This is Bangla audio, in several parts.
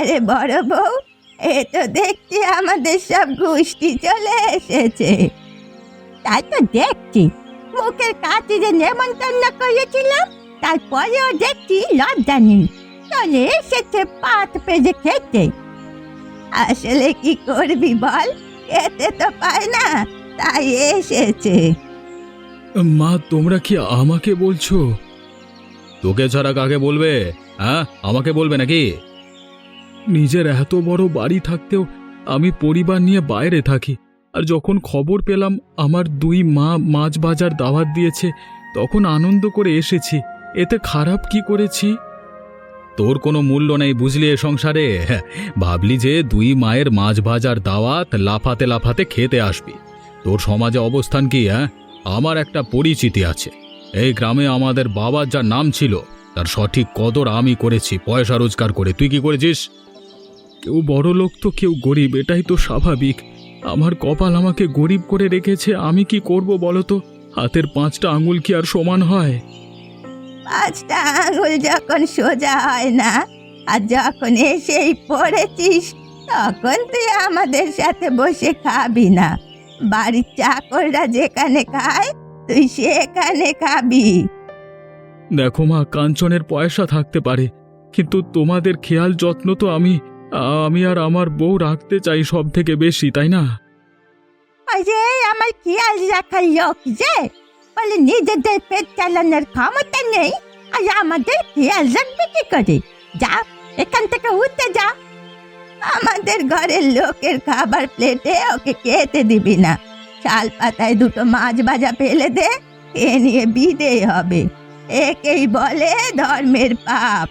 হ্যাঁ রে বড় বউ, এ তো দেখছি আমাদের সব গোষ্ঠী চলে এসেছে। তাই তো দেখছি, মুখের কাছে যে নেমন্তন্ন করেছিলাম, তারপরেও দেখছি লজ্জা নেই। চলে এসেছে পাত পেজে খেতে। আসলে কি করবি বল, খেতে তো পায় না, তাই এসেছে। মা, তোমরা কি আমাকে বলছো? তোকে ছাড়া কাকে বলবে হ্যাঁ? আমাকে বলবে নাকি? নিজের এত বড় বাড়ি থাকতেও আমি পরিবার নিয়ে বাইরে থাকি। আর যখন খবর পেলাম আমার দুই মা মাছ বাজার দাওয়াত দিয়েছে তখন আনন্দ করে এসেছি। এতে খারাপ কি করেছি? তোর কোনো মূল্য নেই বুঝলি এ সংসারে? হ্যাঁ, ভাবলি যে দুই মায়ের মাছ ভাজার দাওয়াত লাফাতে লাফাতে খেতে আসবি। তোর সমাজে অবস্থান কি হ্যাঁ? আমার একটা পরিচিতি আছে। এই গ্রামে আমাদের বাবার যা নাম ছিল তার সঠিক কদর আমি করেছি পয়সা রোজগার করে। তুই কি করেছিস? কেউ বড় লোক তো কেউ গরিব এটাই তো স্বাভাবিক। আমার কপাল আমাকে গরিব করে রেখেছে আমি কি করব বলো তো? হাতের পাঁচটা আঙুল কি আর সমান হয়? পাঁচটা আঙুল যখন সোজা হয় না আর যখন এসেই পড়েছিস তখন তুই আমাদের সাথে বসে খাবি না। বাড়ির চাকররা যেখানে খায় তুই সেখানে খাবি। দেখো মা কাঞ্চনের পয়সা থাকতে পারে কিন্তু তোমাদের খেয়াল যত্ন তো আমি আমি আর আমার বউ রাখতে চাই সব থেকে বেশি তাই না? ওই যে আমার খেয়াল রাখার লোক যে? বলে নিজেদের পেট চালানোর ক্ষমতা নেই আর আমাদের খেয়াল রাখবে কি করে? যা এখান থেকে উঠতে যা। আমাদের ঘরের লোকের খাবার প্লেটে ওকে খেতে দিবি না। শাল পাতায় দুটো মাছ ভাজা ফেলে দে এ নিয়ে বিদে হবে। একেই বলে ধর্মের পাপ।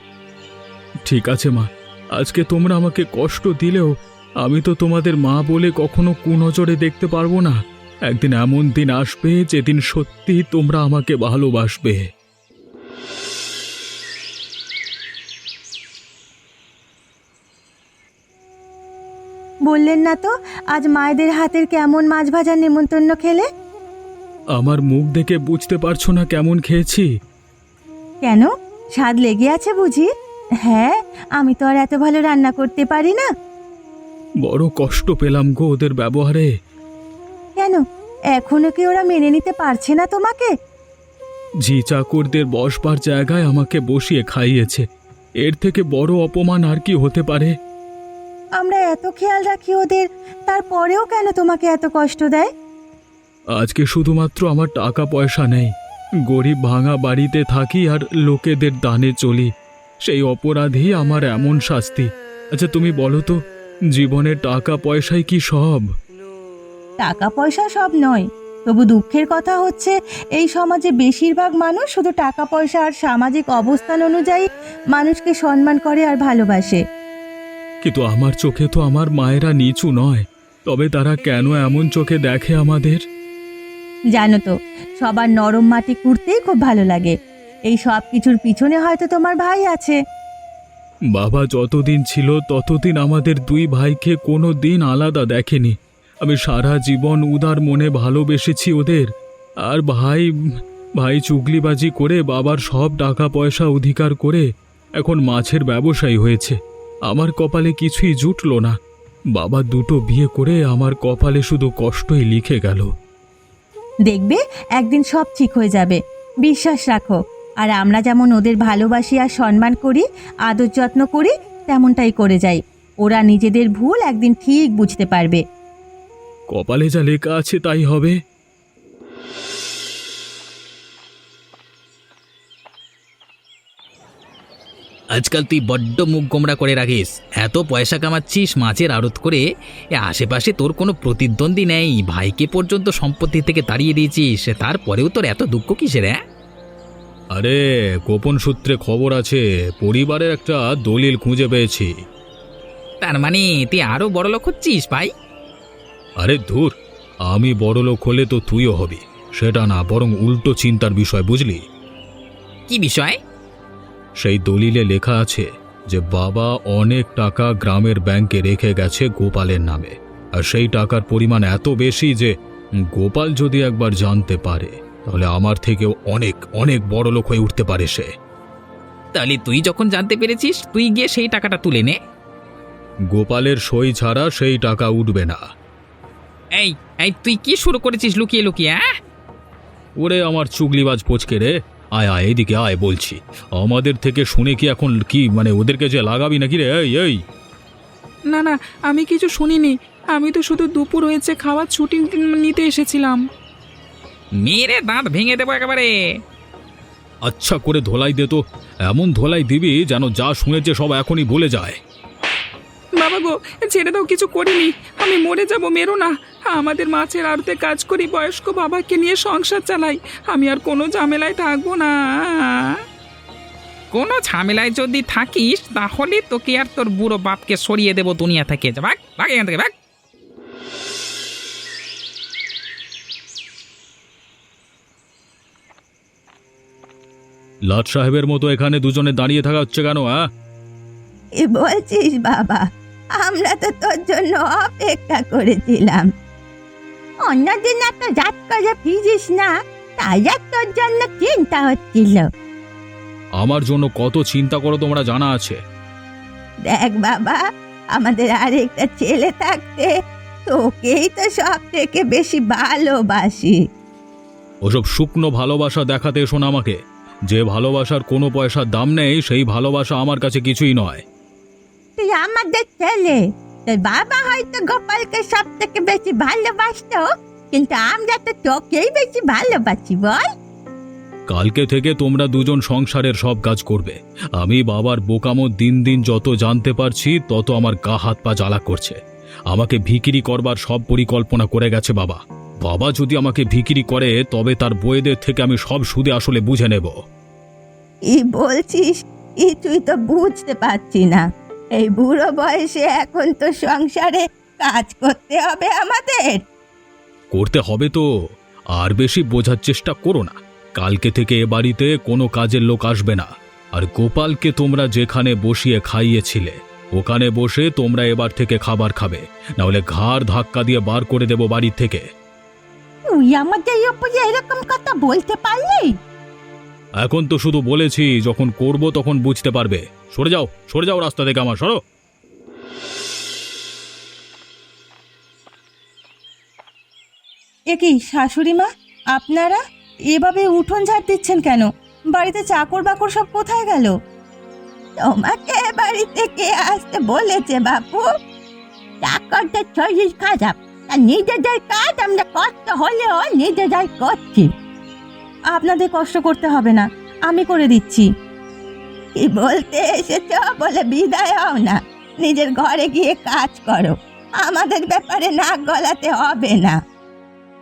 ঠিক আছে মা। আজকে তোমরা আমাকে কষ্ট দিলেও আমি তো তোমাদের মা বলে কখনো কুনজরে দেখতে পারব না। একদিন এমন দিন আসবে যেদিন সত্যি তোমরা আমাকে ভালোবাসবে। বললেন না তো আজ মায়েদের হাতের কেমন মাছ ভাজার নেমন্তন্ন খেলে? আমার মুখ দেখে বুঝতে পারছ না কেমন খেয়েছি? কেন? স্বাদ লেগে আছে বুঝি? হ্যাঁ আমি তো আর এত ভালো রান্না করতে পারি না। বড় কষ্ট পেলাম গো ওদের ব্যবহারে। কেন? এখনও কি ওরা মেনে নিতে পারছে না তোমাকে? জি চাকরদের বসবার জায়গায় আমাকে বসিয়ে খাইয়েছে। এর থেকে বড় অপমান আর কি হতে পারে? আমরা এত খেয়াল রাখি ওদের তারপরেও কেন তোমাকে এত কষ্ট দেয়? আজকে শুধুমাত্র আমার টাকা পয়সা নেই। গরিব ভাঙা বাড়িতে থাকি আর লোকেদের দানে চলি। সেই অপরাধেই আমার এমন শাস্তি। আচ্ছা তুমি বলো তো জীবনে টাকা পয়সাই কি সব? টাকা পয়সা সব নয়। তবু দুঃখের কথা হচ্ছে এই সমাজে বেশিরভাগ মানুষ শুধু টাকা পয়সা আর সামাজিক অবস্থান অনুযায়ী মানুষকে সম্মান করে আর ভালোবাসে। কিন্তু আমার চোখে তো আমার মায়েরা নিচু নয়। তবে তারা কেন এমন চোখে দেখে আমাদের? জানো তো সবার নরম মাটি কুড়তেই খুব ভালো লাগে। এই সব কিছুর পিছনে হয়তো তোমার ভাই আছে। বাবা যতদিন ছিল ততদিন আমাদের দুই ভাইকে কোনো দিন আলাদা দেখেনি। আমি সারা জীবন উদার মনে ভালোবেসেছি ওদের। আর ভাই ভাই চুগলিবাজি করে বাবার সব টাকা পয়সা অধিকার করে এখন মাছের ব্যবসায়ী হয়েছে। আমার কপালে কিছুই জুটল না। বাবা দুটো বিয়ে করে আমার কপালে শুধু কষ্টই লিখে গেল। দেখবে একদিন সব ঠিক হয়ে যাবে। বিশ্বাস রাখো। আর আমরা যেমন ওদের ভালোবাসি আর সম্মান করি আদর যত্ন করি তেমনটাই করে যাই। ওরা নিজেদের ভুল একদিন ঠিক বুঝতে পারবে। কপালে যা লেখা আছে তাই হবে। আজকাল তুই বড্ড মুখ গোমরা করে রাখিস। এত পয়সা কামাচ্ছিস মাছের আড়ত করে। এ আশেপাশে তোর কোনো প্রতিদ্বন্দ্বী নেই। ভাইকে পর্যন্ত সম্পত্তি থেকে তাড়িয়ে দিয়েছিস। তারপরেও তোর এত দুঃখ কিসের হ্যাঁ? আরে গোপন সূত্রে খবর আছে পরিবারের একটা দলিল খুঁজে পেয়েছি। তার মানে তুই আরও বড় লোক হচ্ছিস ভাই? আরে ধুর আমি বড় লোক হলে তো তুইও হবি সেটা না বরং উল্টো চিন্তার বিষয় বুঝলি? কি বিষয়? সেই দলিলে লেখা আছে যে বাবা অনেক টাকা গ্রামের ব্যাংকে রেখে গেছে গোপালের নামে আর সেই টাকার পরিমাণ এত বেশি যে গোপাল যদি একবার জানতে পারে। তাহলে আমার থেকেও অনেক অনেক বড় লোক হয়ে উঠতে পারে সে। তাহলে তুই যখন জানতে পেরেছিস তুই গিয়ে সেই টাকাটা তুলে নে। গোপালের সই ছাড়া সেই টাকা উঠবে না। এই এই তুই কি শুরু করেছিস লুকিয়ে লুকিয়ে হ্যাঁ? ওরে আমার চুগলিবাজ পচকে রে। আয় আয় এদিকে আয় বলছি। আমাদের থেকে শুনে কি এখন কি মানে ওদেরকে যে লাগাবি নাকি রে? এই এই। না না আমি কিছু শুনিনি। আমি তো শুধু দুপুর হয়েছে খাওয়ার ছুটি নিতে এসেছিলাম। মেরে দাঁত ভেঙে দেবো একেবারে। আচ্ছা করে ধোলাই দে তো। এমন ধোলাই দিবি যেন যা শুনেছে সব এখনই বলে যায়। বাবা গো ছেড়ে দাও কিছু করিনি। আমি মরে যাব মেরো না। আমাদের মাছের আড়তে কাজ করি বয়স্ক বাবাকে নিয়ে সংসার চালাই। আমি আর কোনো ঝামেলায় থাকব না। কোনো ঝামেলায় যদি থাকিস তাহলে তোকে আর তোর বুড়ো বাপকে সরিয়ে দেবো দুনিয়া থেকে। যা ভাগ ভাগ এখান থেকে ভাগ। লাট সাহেবের মতো এখানে দুজনে দাঁড়িয়ে থাকা হচ্ছে কেন হ্যাঁ? কি বলছিস বাবা আমরা তো তোর জন্য অপেক্ষা করেছিলাম। অন্যদিন এত রাত করে ফিরিস না তাই আর তোর জন্য চিন্তা হচ্ছিল। আমার জন্য কত চিন্তা করো তোমরা জানা আছে। দেখ বাবা আমাদের আরেকটা ছেলে থাকতে তোকেই তো সব থেকে বেশি ভালোবাসি। ওসব শুকনো ভালোবাসা দেখাতে এসো না আমাকে। যে ভালোবাসার কোনো পয়সার দাম নেই সেই ভালোবাসা আমার কাছে কিছুই নয়। তুই আমাদের ছেলে। তোর বাবা হয়তো গোপালকে সব থেকে বেশি ভালোবাসতো কিন্তু আমরা তো তোকেই বেশি ভালোবাসি বল। কালকে থেকে তোমরা দুজন সংসারের সব কাজ করবে। আমি বাবার বোকামো দিন দিন যত জানতে পারছি তত আমার গা হাত পা জ্বালা করছে। আমাকে ভিকিরি করবার সব পরিকল্পনা করে গেছে বাবা। বাবা যদি আমাকে ভিকিরি করে তবে তার বইয়েদের থেকে আমি সব সুদে আসলে বুঝে নেব। কি বলছিস? কিছুই তো বুঝতে পারছি না। এই বুড়ো বয়সে এখন তো সংসারে কাজ করতে হবে আমাদের। করতে হবে তো। আর বেশি বোঝার চেষ্টা করো না। কালকে থেকে এ বাড়িতে কোনো কাজের লোক আসবে না। আর গোপালকে তোমরা যেখানে বসিয়ে খাইয়েছিলে ওখানে বসে তোমরা এবার থেকে খাবার খাবে। নাহলে ঘাড় ধাক্কা দিয়ে বার করে দেব বাড়ির থেকে। তুই আমাদের উপরে এরকম কথা বলতে পারলি? এখন তো শুধু বলেছি যখন করব তখন বুঝতে পারবে। সরে যাও সরে যাও রাস্তা থেকে আমার সরো। এ কি শাশুড়ি মা আপনারা? এভাবে উঠোন ঝাড় দিচ্ছেন কেন? বাড়িতে চাকর বাকর সব কোথায় গেল? তোমাকে বাড়িতে কে আসতে বলেছে বাপু? চাকরদের শরীর খারাপ নিজেদের কাজ আমরা কষ্ট হলেও নিজেরাই করছি। আপনাদের কষ্ট করতে হবে না, আমি করে দিচ্ছি। কি বলতে এসেছ? বলে বিদায় হও না। নিজের ঘরে গিয়ে কাজ করো। আমাদের ব্যাপারে নাক গলাতে হবে না।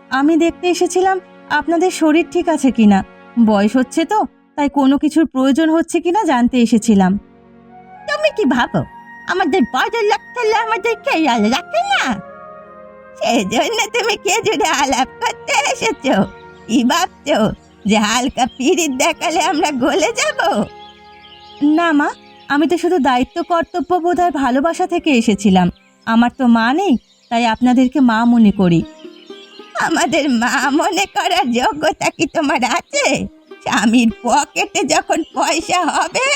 আমি দেখতে এসেছিলাম, আপনাদের শরীর ঠিক আছে কিনা। বয়স হচ্ছে তো, তাই কোনো কিছুর প্রয়োজন হচ্ছে কিনা জানতে এসেছিলাম। তুমি কি ভাবো? আমাদের বড় ছেলে আমাদের খেয়াল রাখে না। সেজন্য তুমি খেজুরে আলাপ করতে এসেছ। কি ভাবছ? যে হালকা পিরিত দেখালে আমরা গলে যাব? না মা আমি তো শুধু দায়িত্ব কর্তব্য বোধ বোধহয় ভালোবাসা থেকে এসেছিলাম। আমার তো মা নেই তাই আপনাদেরকে মা মনে করি। আমাদের মা মনে করার যোগ্যতা কি তোমার আছে? স্বামীর পকেটে যখন পয়সা হবে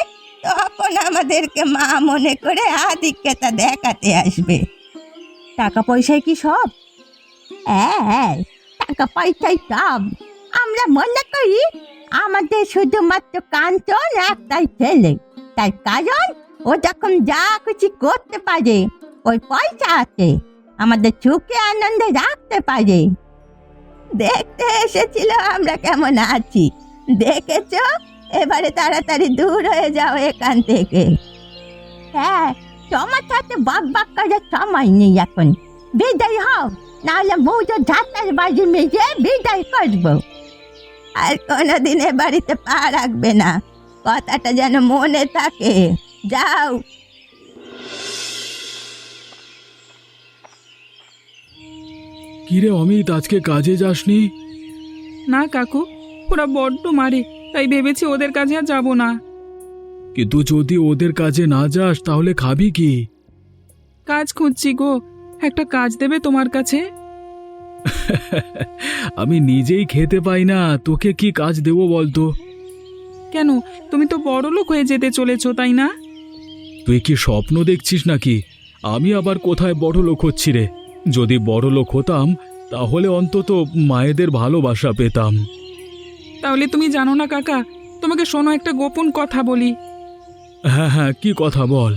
তখন আমাদেরকে মা মনে করে আধিক্যতা দেখাতে আসবে। টাকা পয়সায় কি সব? হ্যাঁ টাকা পয়সাই সব। আমরা মনে করি আমাদের শুধুমাত্র কাঞ্চন একটাই ছেলে তার কারণ ও যখন যা কিছু করতে পারে, ওই পয়সা আছে। আমাদের চোখে আনন্দে রাখতে পারে। দেখতে এসেছিল আমরা কেমন আছি। দেখেছ? এবারে তাড়াতাড়ি দূর হয়ে যাও এখান থেকে। হ্যাঁ তোমার সাথে বাক বাক করার সময় নেই এখন। বিদায় হও নাহলে মৌজো ঝাঁটার বাজি মেজে বিদায় করব। আর কোনোদিন এ বাড়িতে পা রাখবে না। কথাটা যেন মনে থাকে। যাও। কিরে অমিত আজকে কাজে যাসনি? না কাকু ওরা বড্ড মারে তাই ভেবেছি ওদের কাছে আর যাব না। কিন্তু যদি ওদের কাজে না যাস তাহলে খাবি কি? কাজ খুঁজছি গো। একটা কাজ দেবে তোমার কাছে? আমি নিজেই খেতে পাই না তোকে কি কাজ দেবো বলতো? কেন? তুমি তো বড় লোক হয়ে যেতে চলেছো তাই না? তুই কি স্বপ্ন দেখছিস নাকি? আমি আবার কোথায় বড় লোক হচ্ছি রে? যদি বড় লোক হতাম তাহলে অন্তত মায়েদের ভালোবাসা পেতাম। তাহলে তুমি জানো না কাকা? তোমাকে শোনো একটা গোপন কথা বলি। হ্যাঁ হ্যাঁ কি কথা বল।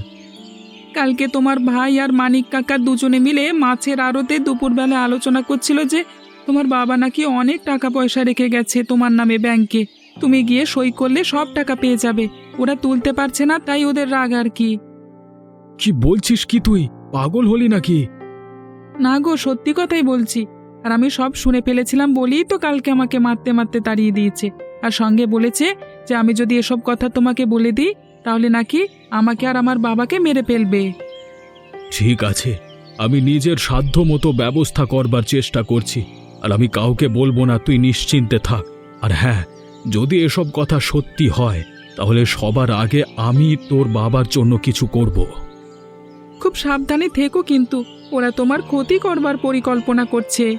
কালকে তোমার ভাই আর মানিক কাকা দুজনে মিলে মাছের আড়তে দুপুরবেলা আলোচনা করছিল যে তোমার বাবা নাকি অনেক টাকা পয়সা রেখে গেছে তোমার নামে ব্যাংকে। তুমি গিয়ে সই করলে সব টাকা পেয়ে যাবে। ওরা তুলতে পারছে না তাই ওদের রাগ আর কি। কি বলছিস কি তুই? পাগল হলি নাকি? না গো সত্যি কথাই বলছি। আর আমি সব শুনে ফেলেছিলাম বলেই তো কালকে আমাকে মারতে মারতে তাড়িয়ে দিয়েছে। আর সঙ্গে বলেছে যে আমি যদি এসব কথা তোমাকে বলে দিই তাহলে নাকি আমাকে আর আমার বাবাকে মেরে ফেলবে? ঠিক আছে। আমি নিজের সাধ্য মতো ব্যবস্থা করবার চেষ্টা করছি। আর আমি কাউকে বলব না তুই নিশ্চিন্তে থাক। আর হ্যাঁ যদি এসব কথা সত্যি হয় তাহলে সবার আগে আমি তোর বাবার জন্য কিছু করব। খুব সাবধানে থেকো কিন্তু ওরা তোমার ক্ষতি করবার পরিকল্পনা করছে।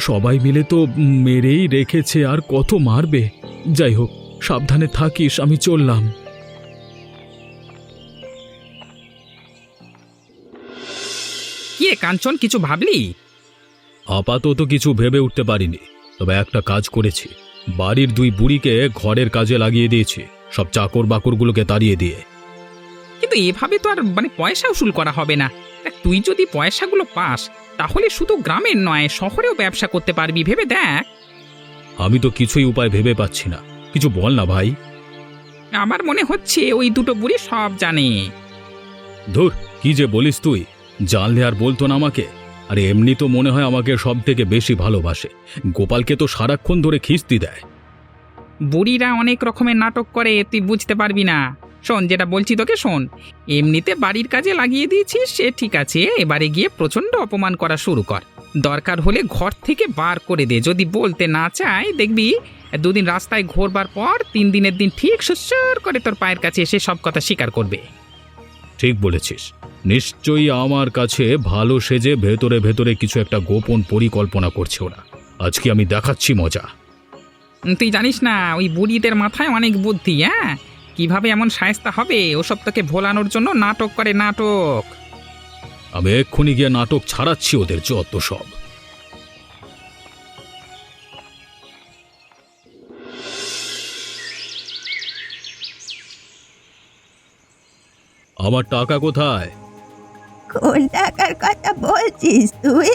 সবাই মিলে তো মেরেই রেখেছে আর কত মারবে? যাই হোক সাবধানে থাকিস আমি চললাম। রে কাঞ্চন কিছু ভাবলি? আপাতত কিছু ভেবে উঠতে পারিনি তবে একটা কাজ করেছি। বাড়ির দুই বুড়িকে ঘরের কাজে লাগিয়ে দিয়েছি সব চাকর বাকরগুলোকে তাড়িয়ে দিয়ে। কিন্তু এভাবে তো আর মানে পয়সা উসুল করা হবে না। তুই যদি পয়সাগুলো পাস তাহলে শুধু গ্রামের নয় শহরেও ব্যবসা করতে পারবি ভেবে দেখ। আমি তো কিছুই উপায় ভেবে পাচ্ছি না। কিছু বল না ভাই। আমার মনে হচ্ছে ওই দুটো বুড়ি সব জানে। ধুর কি যে বলিস তুই। জানলে আর বলতো না আমাকে। আরে এমনি তো মনে হয় আমাকে সব থেকে বেশি ভালোবাসে। গোপালকে তো সারাক্ষণ ধরে খিস্তি দেয়। বুড়িরা অনেক রকমের নাটক করে, তুই বুঝতে পারবি না। শোন, যেটা বলছি তোকে শোন। এমনিতে বাড়ির কাজে লাগিয়ে দিয়েছিস, সে ঠিক আছে। এবারে গিয়ে প্রচণ্ড অপমান করা শুরু কর। দরকার হলে ঘর থেকে বার করে দে। যদি বলতে না চায়, দেখবি দুদিন রাস্তায় ঘোরবার পর তিন দিনের দিন ঠিক সুসর করে তোর পায়ের কাছে এসে সব কথা স্বীকার করবে। ঠিক বলেছিস। নিশ্চয়ই আমার কাছে ভালো সেজে ভেতরে ভেতরে কিছু একটা গোপন পরিকল্পনা করছে ওরা। আজকে আমি দেখাচ্ছি মজা। তুই জানিস না ওই বুড়িদের মাথায় অনেক বুদ্ধি হ্যাঁ? কীভাবে এমন সায়স্তা হবে ওসব তোকে ভোলানোর জন্য নাটক করে নাটক। আমি এক্ষুনি গিয়ে নাটক ছাড়াচ্ছি ওদের যত সব। আমার টাকা কোথায়? কোন টাকার কথা বলছিস তুই?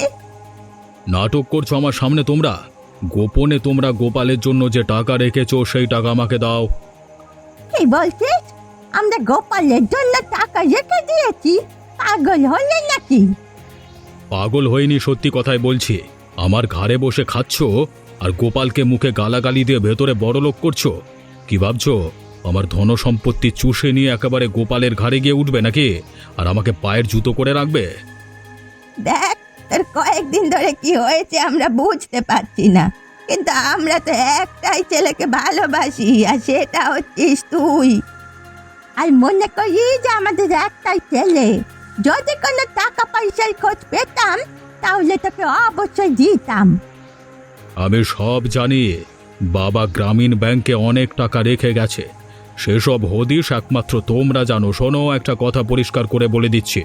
নাটক করছ আমার সামনে তোমরা? গোপনে তোমরা গোপালের জন্য যে টাকা রেখেছো সেই টাকা আমাকে দাও। কি বলছিস? আমরা গোপালের জন্য টাকা রেখে দিয়েছি? পাগল হলে নাকি? পাগল হয়নি সত্যি কথাই বলছি। আমার ঘাড়ে বসে খাচ্ছ আর গোপালকে মুখে গালাগালি দিয়ে ভেতরে বড়লোক করছ? কি ভাবছ? আমার ধন সম্পত্তি চুষে নিয়ে একেবারে গোপালের ঘাড়ে গিয়ে উঠবে নাকি? আর আমাকে পায়ের জুতো করে রাখবে? দেখ তোর কয়েকদিন ধরে কি হয়েছে আমরা বুঝতে পারছি না। কিন্তু আমরা তো একটাই ছেলেকে ভালোবাসি আর সেটা হচ্ছিস তুই। আর মনে করি যে আমাদের একটাই ছেলে। যদি কোনো টাকা পয়সার খোঁজ পেতাম তাহলে তোকে অবশ্যই দিতাম। আমি সব জানি। বাবা গ্রামীণ ব্যাংকে অনেক টাকা রেখে গেছে। সেসব হদিস একমাত্র তোমরা জানো। শোনো একটা কথা পরিষ্কার করে বলে দিচ্ছি।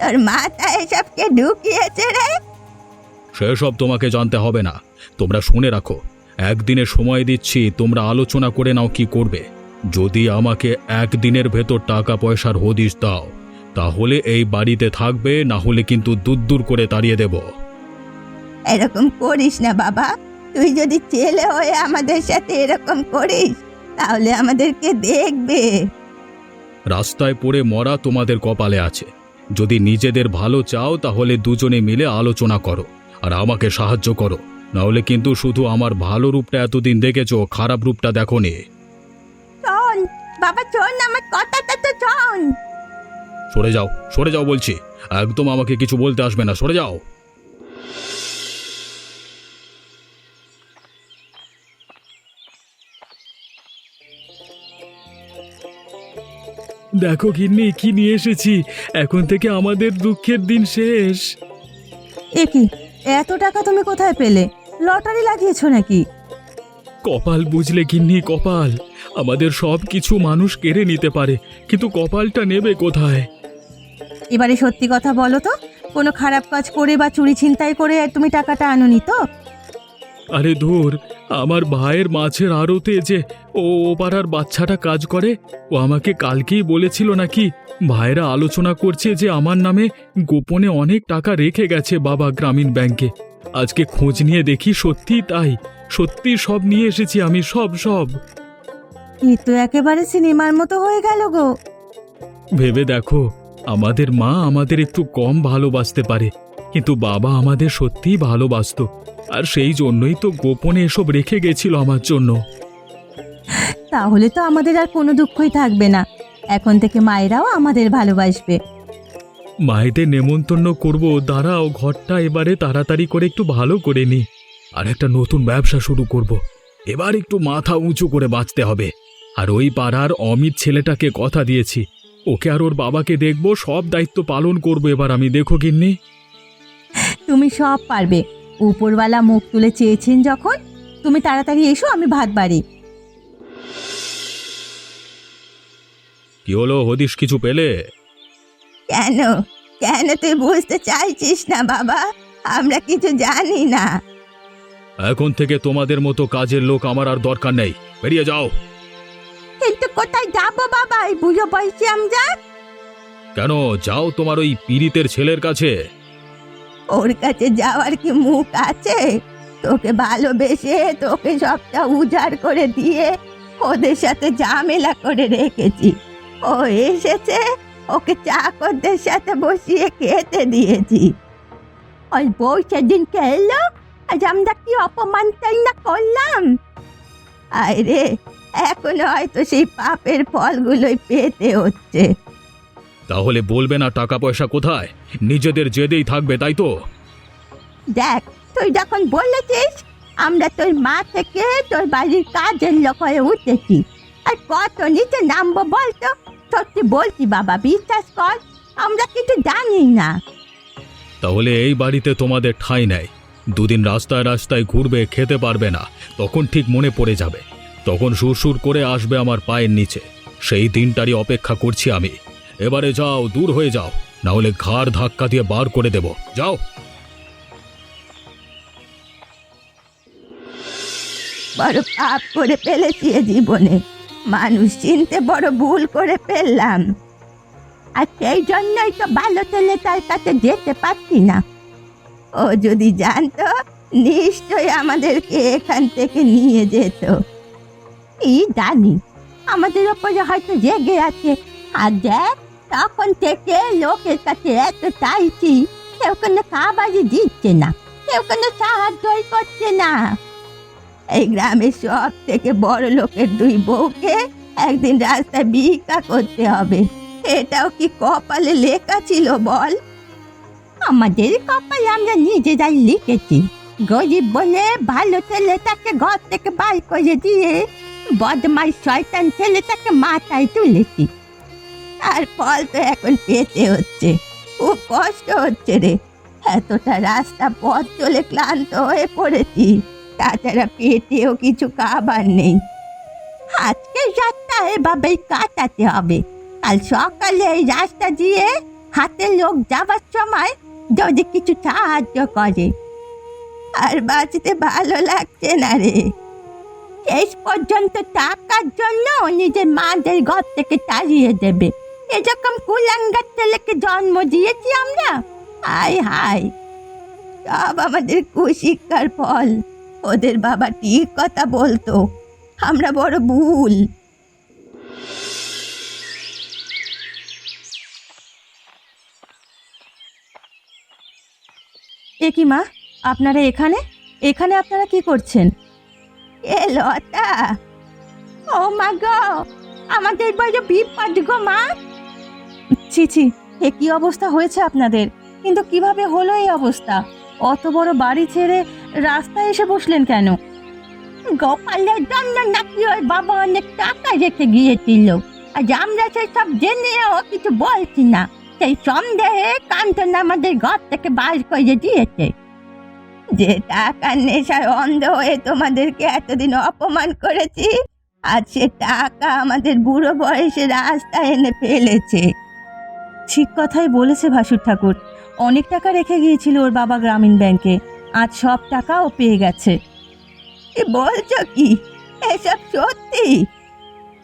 তোর মাথায় এসবকে ঢুকিয়েছে রে। সেসব তোমাকে জানতে হবে না। তোমরা শুনে রাখো একদিনে সময় দিচ্ছি তোমরা আলোচনা করে নাও কি করবে। যদি আমাকে একদিনের ভেতর টাকা পয়সার হদিস দাও তাহলে এই বাড়িতে থাকবে না হলে কিন্তু দূর করে তাড়িয়ে দেব। এরকম করিস না বাবা। তুই যদি ছেলে হয়ে আমাদের সাথে এরকম করিস তাহলে আমাদেরকে দেখবে। রাস্তায় পড়ে মরা তোমাদের কপালে আছে। যদি নিজেদের ভালো চাও তাহলে দুজনে মিলে আলোচনা করো আর আমাকে সাহায্য করো। নাহলে কিন্তু শুধু আমার ভালো রূপটা এতদিন দেখেছ খারাপ রূপটা দেখোনি। শোন বাবা শোন আমার কথাটা তো শোন। সরে যাও সরে যাও বলছি। একদম আমাকে কিছু বলতে আসবে না সরে যাও। দেখো গিন্নি কি নিয়ে এসেছি। এখন থেকে আমাদের দুঃখের দিন শেষ। এ কি এত টাকা তুমি কোথায় পেলে? লটারি লাগিয়েছো নাকি? কপাল বুঝলে গিন্নি কপাল। আমাদের সব কিছু মানুষ কেড়ে নিতে পারে কিন্তু কপালটা নেবে কোথায়? এবারে সত্যি কথা বলো তো কোনো খারাপ কাজ করে বা চুরি ছিনতাই করে তুমি টাকাটা আনোনি তো? আরে ধুর আমার ভাইয়ের মাছের আড়তে যে ও পাড়ার বাচ্চাটা কাজ করে ও আমাকে কালকেই বলেছিল নাকি ভাইরা আলোচনা করছে যে আমার নামে গোপনে অনেক টাকা রেখে গেছে বাবা গ্রামীণ ব্যাংকে। আজকে খোঁজ নিয়ে দেখি সত্যি তাই সত্যি সব নিয়ে এসেছি আমি সব সব। এ তো একেবারে সিনেমার মতো হয়ে গেল গো। ভেবে দেখো আমাদের মা আমাদের একটু কম ভালোবাসতে পারে কিন্তু বাবা আমাদের সত্যিই ভালোবাসতো। আর সেই জন্যই তো গোপনে এসব রেখে গেছিল আমার জন্য। তাহলে তো আমাদের আর কোনো দুঃখই থাকবে না। এখন থেকে মায়েরাও আমাদের ভালোবাসবে। মায়েদের নেমন্তন্ন করব দাঁড়াও ঘরটা এবারে তাড়াতাড়ি করে একটু ভালো করে নি। আর একটা নতুন ব্যবসা শুরু করব। এবার একটু মাথা উঁচু করে বাঁচতে হবে। আর ওই পাড়ার অমিত ছেলেটাকে কথা দিয়েছি। ওকে আর ওর বাবাকে দেখব সব দায়িত্ব পালন করব এবার আমি দেখো গিন্নি। তুমি সব পারবে। উপরওয়ালা মুখ তুলে চেয়েছেন যখন তুমি তাড়াতাড়ি এসো আমি ভাত বাড়ি। কি হলো? হদিস কিছু পেলে? কেন? কেন তুই বুঝতে চাইছিস না বাবা? আমরা কিছু জানি না। এখন থেকে তোমাদের মতো কাজের লোক আমার আর দরকার নেই। বেরিয়ে যাও। কিন্তু কোথায় যাব বাবা? এই বুঝো বলছি আমরা? কেন? যাও তোমার ওই পীড়িতের ছেলের কাছে। ওর কাছে যাওয়ার কি মুখ আছে? তোকে ভালোবেসে তোকে সবটা উজাড় করে দিয়ে ওদের সাথে ঝামেলা করে রেখেছি। ও এসেছে, ওকে চাকরদের সাথে বসিয়ে খেতে দিয়েছি। ওই বউ সেদিনকে এলো আজ আমরা কি অপমানটাই না করলাম? আরে এখন হয়তো সেই পাপের ফলগুলোই পেতে হচ্ছে। তাহলে বলবে না টাকা পয়সা কোথায়? নিজেদের জেদেই থাকবে তাই তো? দেখ তুই যখন বলেছিস আমরা তোর মা থেকে তোর বাড়ির কাজের লোক হয়ে উঠেছি। আর কত নিচে নামবো বলতো? সত্যি বলছি বাবা বিশ্বাস কর আমরা কিছু জানি না। তাহলে এই বাড়িতে তোমাদের ঠাঁই নেই। দুদিন রাস্তায় রাস্তায় ঘুরবে খেতে পারবে না তখন ঠিক মনে পড়ে যাবে। তখন সুরসুর করে আসবে আমার পায়ের নিচে। সেই দিনটারই অপেক্ষা করছি আমি। এবারে যাও, দূর হয়ে যাও। না হলে ঘাড় ধাক্কা দিয়ে বার করে দেব। যাও। বড় পাপ করে ফেলেছি জীবনে। মানুষ চিনতে বড় ভুল করে ফেললাম। আর সেই জন্যই তো ভালো ছেলে তার কাছে যেতে পারছি না। ও যদি জানতো, নিশ্চয়ই আমাদেরকে এখান থেকে নিয়ে যেত। এই জানি, আমাদের ওপরে হয়তো জেগে আছে। আর দেখ, তখন থেকে লোকের কাছে এত চাইছি, কেউ কোনো খাবারই দিচ্ছে না, কেউ কোনো সাহায্যই করছে না। এই গ্রামের সব থেকে বড় লোকের দুই বউকে একদিন রাস্তায় ভিক্ষা করতে হবে। এটাও কি কপালে লেখা ছিল বল? আমাদের কপালে আমরা নিজেরাই লিখেছি। গরিব বলে ভালো ছেলেটাকে ঘর থেকে বার করে দিয়ে বদমাই শয়তান ছেলেটাকে মাথায় তুলেছি। আর ফল তো এখন পেতে হচ্ছে। খুব কষ্ট হচ্ছে রে। এতটা রাস্তা পথ চলে ক্লান্ত হয়ে পড়েছি। তাছাড়া পেটেও কিছু খাবার নেই। আজকে রাতটা এভাবেই কাটাতে হবে। কাল সকালে এই রাস্তা দিয়ে হাতে লোক যাবার সময় যদি কিছু সাহায্য করে। আর বাঁচতে ভালো লাগছে না রে। শেষ পর্যন্ত টাকার জন্য নিজের মাদের ঘর থেকে তাড়িয়ে দেবে। এরকম কুলাঙ্গার ছেলেকে জন্ম দিয়েছি আমরা, হায় হায়, সব আমাদের কুশিক্ষার ফল। ওদের বাবা ঠিক কথা বলতো, আমরা বড় ভুল। এ মা, আপনারা এখানে? এখানে আপনারা কি করছেন? এ লতা, ও মা গো, আমাদের বড় বিপদ গো মা। ছি ছি, এ কি অবস্থা হয়েছে আপনাদের? কিন্তু কীভাবে হলো এই অবস্থা? অত বড় বাড়ি ছেড়ে রাস্তায় এসে বসলেন কেন? গোপালের জন্য নাকি ওর বাবা অনেক টাকা রেখে গিয়েছিল। আজ আমরা সব জেনেও কিছু বলছি না। সেই সন্দেহে কান্তন আমাদের ঘর থেকে বার করে দিয়েছে। যে টাকার নেশায় অন্ধ হয়ে তোমাদেরকে এতদিন অপমান করেছি, আর সে টাকা আমাদের বুড়ো বয়সে রাস্তায় এনে ফেলেছে। ঠিক কথাই বলেছে ভাসুর ঠাকুর। অনেক টাকা রেখে গিয়েছিল ওর বাবা গ্রামীণ ব্যাংকে। আজ সব টাকা ও পেয়ে গেছে। কি বলছো কি? এসব সত্যি?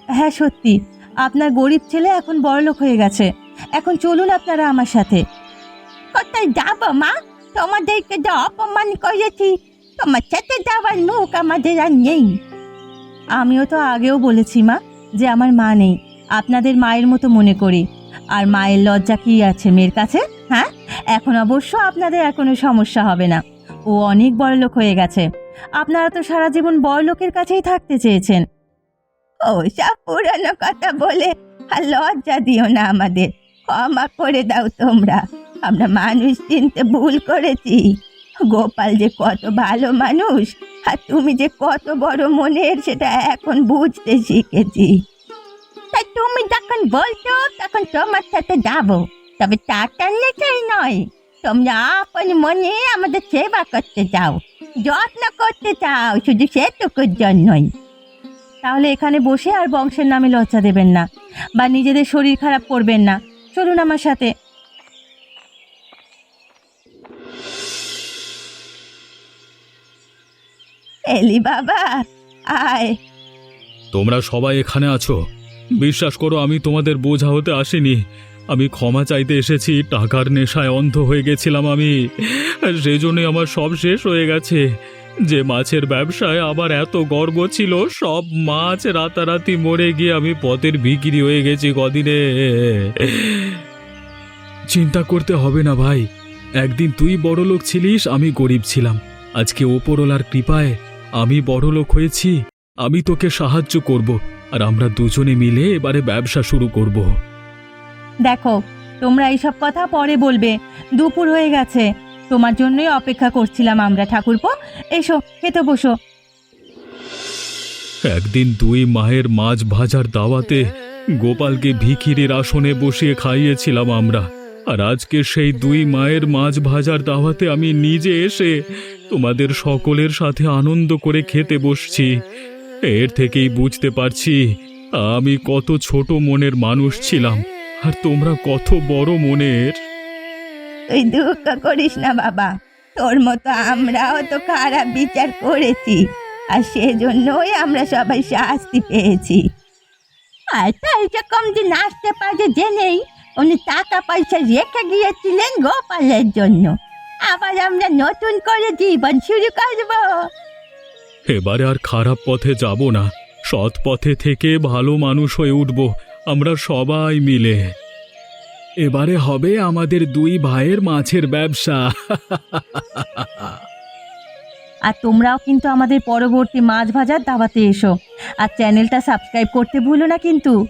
হ্যাঁ সত্যি। আপনার গরিব ছেলে এখন বড়লোক হয়ে গেছে। এখন চলুন আপনারা আমার সাথে। কোথায় যাব, মা? তোমাদেরকে যা অপমান করেছি। তোমার সাথে যাওয়ার মুখ আমাদের আর নেই। আমিও তো আগেও বলেছি, মা, যে আমার মা নেই। আপনাদের মায়ের মতো মনে করি। আর মায়ের লজ্জা কি আছে মেয়ের কাছে হ্যাঁ? এখন অবশ্য আপনাদের আর কোনো সমস্যা হবে না। ও অনেক বড় লোক হয়ে গেছে। আপনারা তো সারা জীবন বড় লোকের কাছেই থাকতে চেয়েছেন। ওসব পুরানো কথা বলে আর লজ্জা দিও না আমাদের। ক্ষমা করে দাও তোমরা। আমরা মানুষ চিনতে ভুল করেছি। গোপাল যে কত ভালো মানুষ, আর তুমি যে কত বড় মনের, সেটা এখন বুঝতে শিখেছি। তাই তুমি যখন বলছো, তখন তোমার সাথে যাব। তবে টাকার নেচাই নয়। তোমরা আপন মনে আমাদের সেবা করতে চাও, যত্ন করতে চাও, শুধু সেটুকুর জন্যই। তাহলে এখানে বসে আর বংশের নামে লজ্জা দেবেন না, বা নিজেদের শরীর খারাপ করবেন না। চলুন আমার সাথে। এলি বাবা, আয়। তোমরা সবাই এখানে আছো? বিশ্বাস করো, আমি তোমাদের বোঝা হতে আসিনি। আমি ক্ষমা চাইতে এসেছি, টাকার নেশায় অন্ধ হয়ে গেছিলাম আমি। আর সেই জন্যই আমার সব শেষ হয়ে গেছে। যে মাছের ব্যবসায় আমার এত গর্ব ছিল, সব মাছ রাতারাতি মরে গিয়ে আমি পথের বিক্রি হয়ে গেছি কদিনে। চিন্তা করতে হবে না ভাই। একদিন তুই বড় লোক ছিলিস, আমি গরিব ছিলাম। আজকে ওপরওয়ালার কৃপায় আমি বড় লোক হয়েছি, আমি তোকে সাহায্য করব। আর আমরা দুজনে মিলে এবারে ব্যবসা শুরু করব। দেখো তোমরা এইসব কথা পরে বলবে। দুপুর হয়ে গেছে। তোমার জন্যই অপেক্ষা করছিলাম আমরা ঠাকুরপো। এসো খেতে বসো। একদিন দুই মায়ের মাছ ভাজার দাওয়াতে গোপালকে ভিখিরির আসনে বসিয়ে খাইয়েছিলাম আমরা। আর আজকে সেই দুই মায়ের মাছ ভাজার দাওয়াতে আমি নিজে এসে তোমাদের সকলের সাথে আনন্দ করে খেতে বসছি। এর থেকেই বুঝতে পারছি আমি কত ছোট মনের মানুষ ছিলাম, আর তোমরা কত বড় মনের। তুই দুঃখ করিস না বাবা, তোর মতো আমরাও তো খারাপ বিচার করেছি, আর সেজন্যই আমরা সবাই শাস্তি পেয়েছি। আর তাই রকম যে নাচতে পারে জেনেই উনি টাকা পয়সা রেখে গিয়েছিলেন গোপালের জন্য। আবার আমরা নতুন করে জীবন শুরু করব। এবারে আর খারাপ পথে যাব না। সৎ পথে থেকে ভালো মানুষ হয়ে উঠব। আমরা সবাই মিলে। এবারে হবে আমাদের দুই ভাইয়ের মাছের ব্যবসা। আর তোমরাও কিন্তু আমাদের পরবর্তী মাছ ভাজার দাবাতে এসো। আর চ্যানেলটা সাবস্ক্রাইব করতে ভুলো না কিন্তু।